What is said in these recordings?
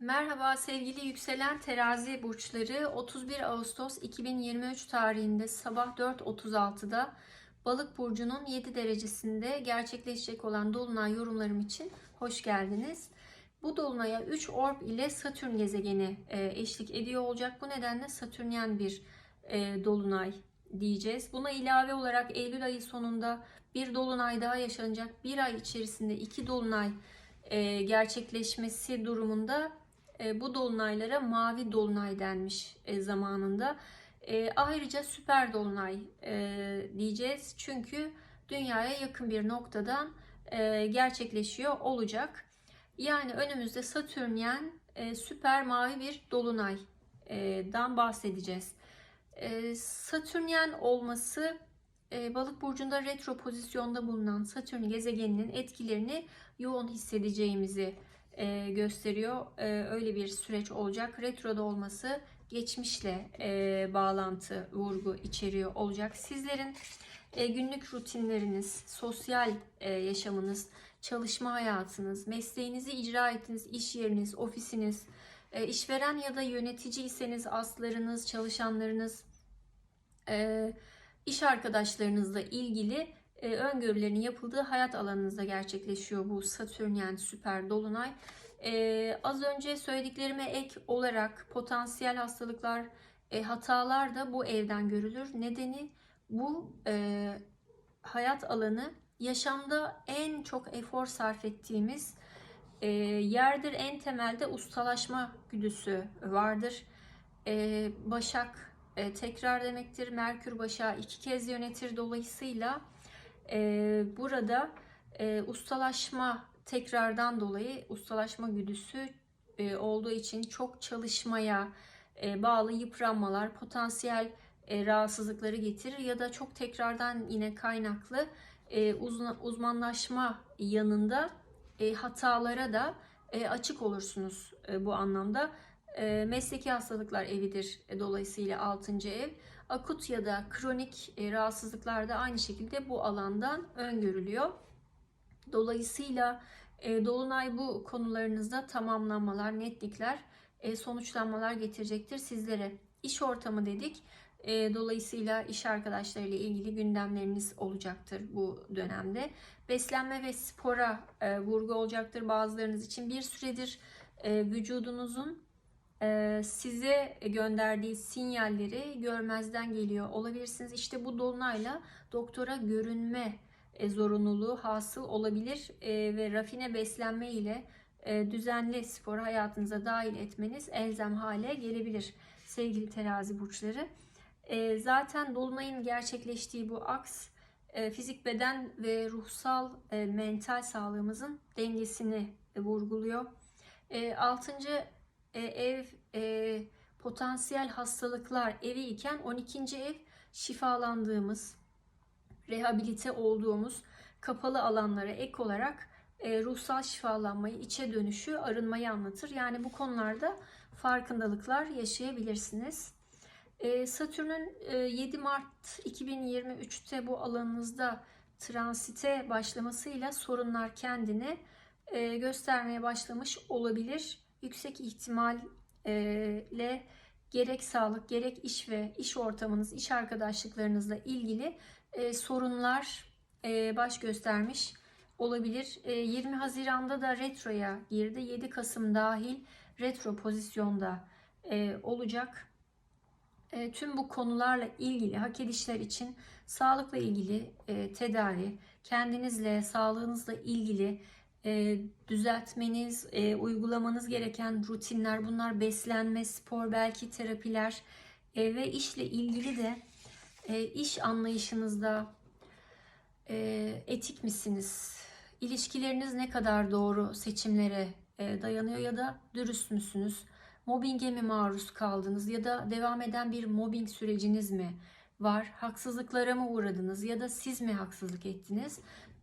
Merhaba sevgili yükselen terazi burçları 31 Ağustos 2023 tarihinde sabah 4.36'da Balık burcunun 7 derecesinde gerçekleşecek olan dolunay yorumlarım için hoş geldiniz. Bu dolunaya 3 orb ile Satürn gezegeni e, eşlik ediyor olacak. Bu nedenle Satürnyen bir e, dolunay diyeceğiz. Buna ilave olarak Eylül ayı sonunda bir dolunay daha yaşanacak. Bir ay içerisinde iki dolunay e, gerçekleşmesi durumunda bu dolunaylara mavi dolunay denmiş e, zamanında. E, ayrıca süper dolunay e, diyeceğiz çünkü dünyaya yakın bir noktadan e, gerçekleşiyor olacak. Yani önümüzde Satürnyen e, süper mavi bir dolunaydan bahsedeceğiz. E, Satürnyen olması e, Balık burcunda retro pozisyonda bulunan Satürn gezegeninin etkilerini yoğun hissedeceğimizi e, gösteriyor. E, öyle bir süreç olacak. Retroda olması geçmişle e, bağlantı, vurgu içeriyor olacak. Sizlerin günlük rutinleriniz, sosyal yaşamınız, çalışma hayatınız, mesleğinizi icra ettiğiniz iş yeriniz, ofisiniz, işveren ya da yöneticiyseniz aslarınız, çalışanlarınız, iş arkadaşlarınızla ilgili e, öngörülerin yapıldığı hayat alanınızda gerçekleşiyor bu Satürnyen süper dolunay. E, az önce söylediklerime ek olarak potansiyel hastalıklar, e, hatalar da bu evden görülür. Nedeni bu e, hayat alanı yaşamda en çok efor sarf ettiğimiz yerdir. En temelde ustalaşma güdüsü vardır. Başak tekrar demektir. Merkür Başak'ı iki kez yönetir. Dolayısıyla e, burada e, ustalaşma tekrardan dolayı ustalaşma güdüsü e, olduğu için çok çalışmaya e, bağlı yıpranmalar, potansiyel e, rahatsızlıkları getirir ya da çok tekrardan yine kaynaklı e, uzman, uzmanlaşma yanında e, hatalara da e, açık olursunuz e, bu anlamda. E, mesleki hastalıklar evidir e, dolayısıyla 6. ev. Akut ya da kronik e, rahatsızlıklar da aynı şekilde bu alandan öngörülüyor. Dolayısıyla e, Dolunay bu konularınızda tamamlanmalar, netlikler, e, sonuçlanmalar getirecektir sizlere. İş ortamı dedik. Dolayısıyla iş arkadaşlarıyla ilgili gündemleriniz olacaktır bu dönemde. Beslenme ve spora vurgu olacaktır bazılarınız için. Bir süredir vücudunuzun size gönderdiği sinyalleri görmezden geliyor olabilirsiniz. İşte bu dolunayla doktora görünme e, zorunluluğu hasıl olabilir e, ve rafine beslenme ile e, düzenli spor hayatınıza dahil etmeniz elzem hale gelebilir sevgili terazi burçları. Zaten dolunayın gerçekleştiği bu aks fizik beden ve ruhsal mental sağlığımızın dengesini vurguluyor. E, 6. E, ev e, potansiyel hastalıklar evi iken 12. ev şifalandığımız, rehabilite olduğumuz kapalı alanlara ek olarak e, ruhsal şifalanmayı, içe dönüşü, arınmayı anlatır. Yani bu konularda farkındalıklar yaşayabilirsiniz. E, Satürn'ün e, 7 Mart 2023'te bu alanınızda transite başlamasıyla sorunlar kendini e, göstermeye başlamış olabilir. Yüksek ihtimalle gerek sağlık, gerek iş ve iş ortamınız, iş arkadaşlıklarınızla ilgili sorunlar baş göstermiş olabilir. E, 20 Haziran'da da retroya girdi. 7 Kasım dahil retro pozisyonda olacak. Tüm bu konularla ilgili hak edişler için sağlıkla ilgili tedavi, kendinizle, sağlığınızla ilgili e, düzeltmeniz, e, uygulamanız gereken rutinler, bunlar beslenme, spor, belki terapiler e, ve işle ilgili de e, iş anlayışınızda etik misiniz? İlişkileriniz ne kadar doğru seçimlere dayanıyor ya da dürüst müsünüz? Mobbinge mi maruz kaldınız ya da devam eden bir mobbing süreciniz mi var? Haksızlıklara mı uğradınız ya da siz mi haksızlık ettiniz?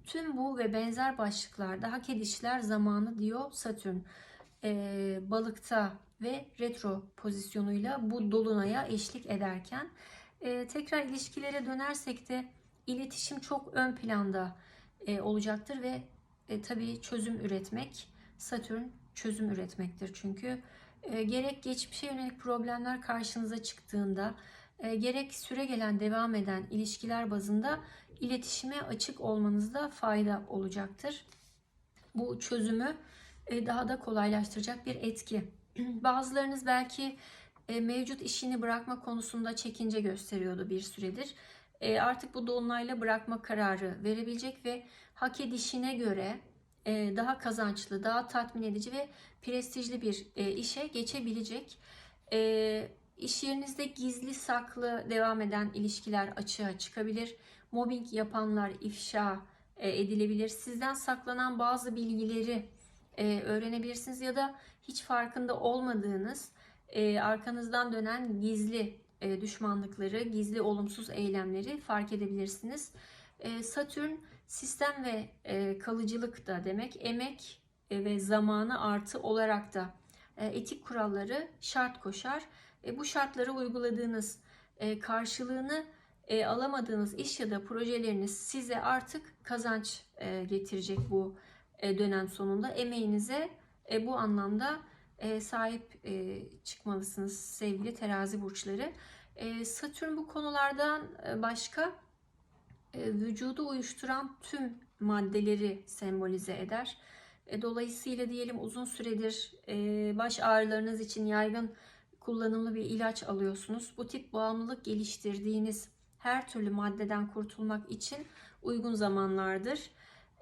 Tüm bu ve benzer başlıklarda hak edişler zamanı diyor Satürn. Ee, balıkta ve retro pozisyonuyla bu dolunaya eşlik ederken ee, tekrar ilişkilere dönersek de iletişim çok ön planda e, olacaktır ve e, tabii çözüm üretmek, Satürn çözüm üretmektir çünkü. E, gerek geçmişe yönelik problemler karşınıza çıktığında, e, gerek süre gelen devam eden ilişkiler bazında iletişime açık olmanızda fayda olacaktır. Bu çözümü e, daha da kolaylaştıracak bir etki. Bazılarınız belki e, mevcut işini bırakma konusunda çekince gösteriyordu bir süredir. E, Artık bu dolunayla bırakma kararı verebilecek ve hak edişine göre e, daha kazançlı, daha tatmin edici ve prestijli bir e, işe geçebilecek. İş yerinizde gizli saklı devam eden ilişkiler açığa çıkabilir. Mobbing yapanlar ifşa e, edilebilir. Sizden saklanan bazı bilgileri e, öğrenebilirsiniz ya da hiç farkında olmadığınız e, arkanızdan dönen gizli düşmanlıkları, gizli olumsuz eylemleri fark edebilirsiniz. Satürn sistem ve kalıcılık da demek. Emek ve zamanı artı olarak da etik kuralları şart koşar. E, bu şartları uyguladığınız e, karşılığını e, alamadığınız iş ya da projeleriniz size artık kazanç e, getirecek bu e, dönem sonunda. Emeğinize e, bu anlamda e, sahip e, çıkmalısınız sevgili terazi burçları. E, Satürn bu konulardan e, başka e, vücudu uyuşturan tüm maddeleri sembolize eder. E, dolayısıyla diyelim uzun süredir e, baş ağrılarınız için yaygın kullanımlı bir ilaç alıyorsunuz. Bu tip bağımlılık geliştirdiğiniz her türlü maddeden kurtulmak için uygun zamanlardır.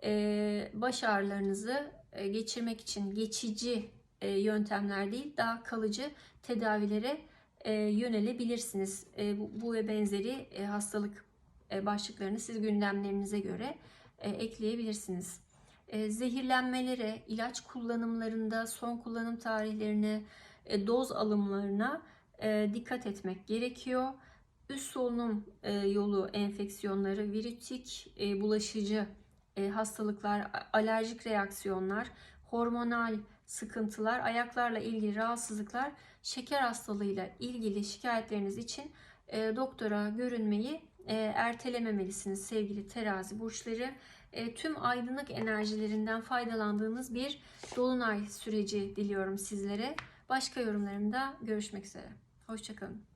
E, baş ağrılarınızı e, geçirmek için geçici e, yöntemler değil daha kalıcı tedavilere e, yönelebilirsiniz. Bu, ve benzeri hastalık başlıklarını siz gündemlerinize göre ekleyebilirsiniz. Zehirlenmelere, ilaç kullanımlarında son kullanım tarihlerine, doz alımlarına e, dikkat etmek gerekiyor. Üst solunum e, yolu enfeksiyonları, virütik e, bulaşıcı e, hastalıklar, alerjik reaksiyonlar, hormonal sıkıntılar, ayaklarla ilgili rahatsızlıklar, şeker hastalığıyla ilgili şikayetleriniz için e, doktora görünmeyi e, ertelememelisiniz sevgili terazi burçları. E, tüm aydınlık enerjilerinden faydalandığınız bir dolunay süreci diliyorum sizlere. Başka yorumlarımda görüşmek üzere. Hoşçakalın.